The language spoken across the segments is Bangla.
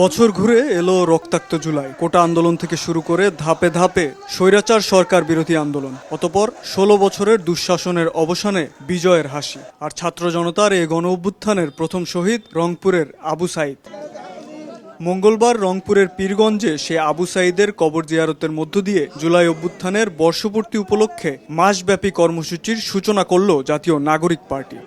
বছর ঘুরে এলো রক্তাক্ত জুলাই। কোটা আন্দোলন থেকে শুরু করে ধাপে ধাপে স্বৈরাচার সরকার বিরোধী আন্দোলন। অতপর ষোলো বছরের দুঃশাসনের অবসানে বিজয়ের হাসি। আর ছাত্র জনতার এই গণ অভ্যুত্থানের প্রথম শহীদ রংপুরের আবু সাইদ। মঙ্গলবার রংপুরের পীরগঞ্জে সে আবু সাইদের কবর জিয়ারতের মধ্য দিয়ে জুলাই অভ্যুত্থানের বর্ষপূর্তি উপলক্ষে মাসব্যাপী কর্মসূচির সূচনা করল জাতীয় নাগরিক পার্টি।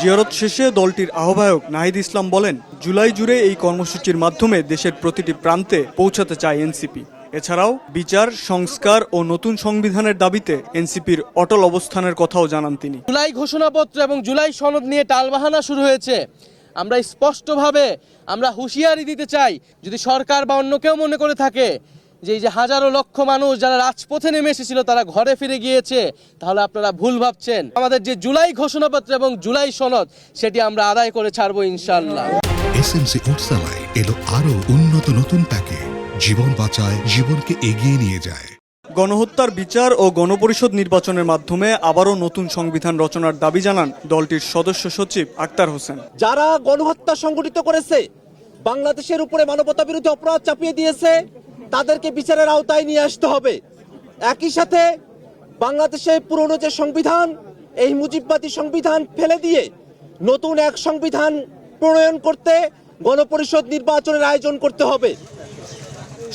জিয়ারত শেষে দলটির আহ্বায়ক নাহিদ ইসলাম বলেন, জুলাই জুড়ে এই কর্মসূচির মাধ্যমে দেশের প্রতিটি প্রান্তে পৌঁছাতে চায় এনসিপি। এছাড়াও বিচার, সংস্কার ও নতুন সংবিধানের দাবিতে এনসিপির অটল অবস্থানের কথাও জানান তিনি। জুলাই ঘোষণাপত্র এবং জুলাই সনদ নিয়ে টালবাহানা শুরু হয়েছে। আমরা স্পষ্টভাবে আমরা হুঁশিয়ারি দিতে চাই, যদি সরকার বা অন্য কেউ মনে করে থাকে যে এই যে হাজারো লক্ষ মানুষ যারা রাজপথে নেমে এসেছিল তারা ঘরে ফিরে গিয়েছে। তাহলে আপনারা ভুল ভাবছেন। আমাদের যে জুলাই ঘোষণাপত্র এবং জুলাই সনদ সেটি আমরা আদায় করে ছাড়বো ইনশাল্লাহ এসএমসি উটসালাই এলো আরও উন্নত নতুন প্যাকে। জীবন বাঁচায় জীবনকে এগিয়ে নিয়ে যায়। গণহত্যার বিচার ও গণপরিষদ নির্বাচনের মাধ্যমে আবারও নতুন সংবিধান রচনার দাবি জানান দলটির সদস্য সচিব আক্তার হোসেন। যারা গণহত্যা সংগঠিত করেছে বাংলাদেশের উপরে মানবতা বিরোধী অপরাধ চাপিয়ে দিয়েছে তাদেরকে বিচারের আওতায় নিয়ে আসতে হবে। একই সাথে বাংলাদেশে পুরনো যে সংবিধান, এই মুজিববাদী সংবিধান ফেলে দিয়ে নতুন এক সংবিধান প্রণয়ন করতে গণপরিষদ নির্বাচনের আয়োজন করতে হবে।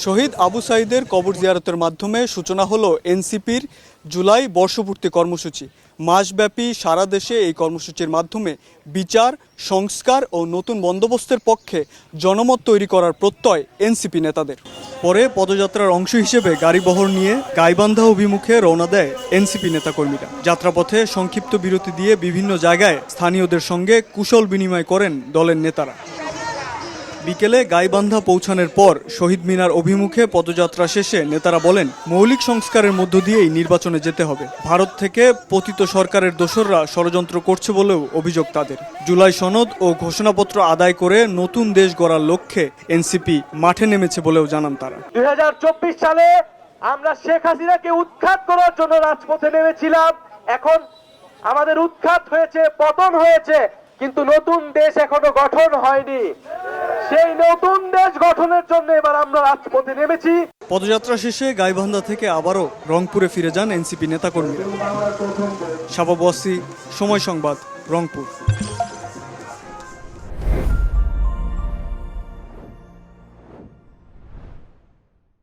শহীদ আবু সাইদের কবর জিয়ারতের মাধ্যমে সূচনা হলো এনসিপির জুলাই বর্ষপূর্তি কর্মসূচি। মাসব্যাপী সারা দেশে এই কর্মসূচির মাধ্যমে বিচার, সংস্কার ও নতুন বন্দোবস্তের পক্ষে জনমত তৈরি করার প্রত্যয় এনসিপি নেতাদের। পরে পদযাত্রার অংশ হিসেবে গাড়িবহর নিয়ে গাইবান্ধা অভিমুখে রওনা দেয় এনসিপি নেতাকর্মীরা। যাত্রাপথে সংক্ষিপ্ত বিরতি দিয়ে বিভিন্ন জায়গায় স্থানীয়দের সঙ্গে কুশল বিনিময় করেন দলের নেতারা। বিকেলে গাইবান্ধা পৌঁছানোর পর শহীদ মিনার অভিমুখে পদযাত্রা শেষে নেতারা বলেন, মৌলিক সংস্কারের মধ্য দিয়েই নির্বাচনে যেতে হবে। ভারত থেকে পতিত সরকারের দোসররা ষড়যন্ত্র করছে বলেও অভিযোগ তাদের। জুলাই সনদ ও ঘোষণাপত্র আদায় করে নতুন দেশ গড়ার লক্ষ্যে এনসিপি মাঠে নেমেছে বলেও জানান তারা। দুই হাজার চব্বিশ সালে আমরা শেখ হাসিনাকে উৎখাত করার জন্য রাজপথে নেমেছিলাম। এখন আমাদের উৎখাত হয়েছে, পতন হয়েছে, কিন্তু নতুন দেশ এখনও গঠন হয়নি। সেই নতুন দেশ গঠনের জন্য এবার আমরা রাষ্ট্রপতি নেমেছি। পদযাত্রা শেষে গাইবান্ধা থেকে আবারও রংপুরে ফিরে যান এনসিপি নেতাকর্মীরা। শাবাব ওয়াসি, সময় সংবাদ, রংপুর।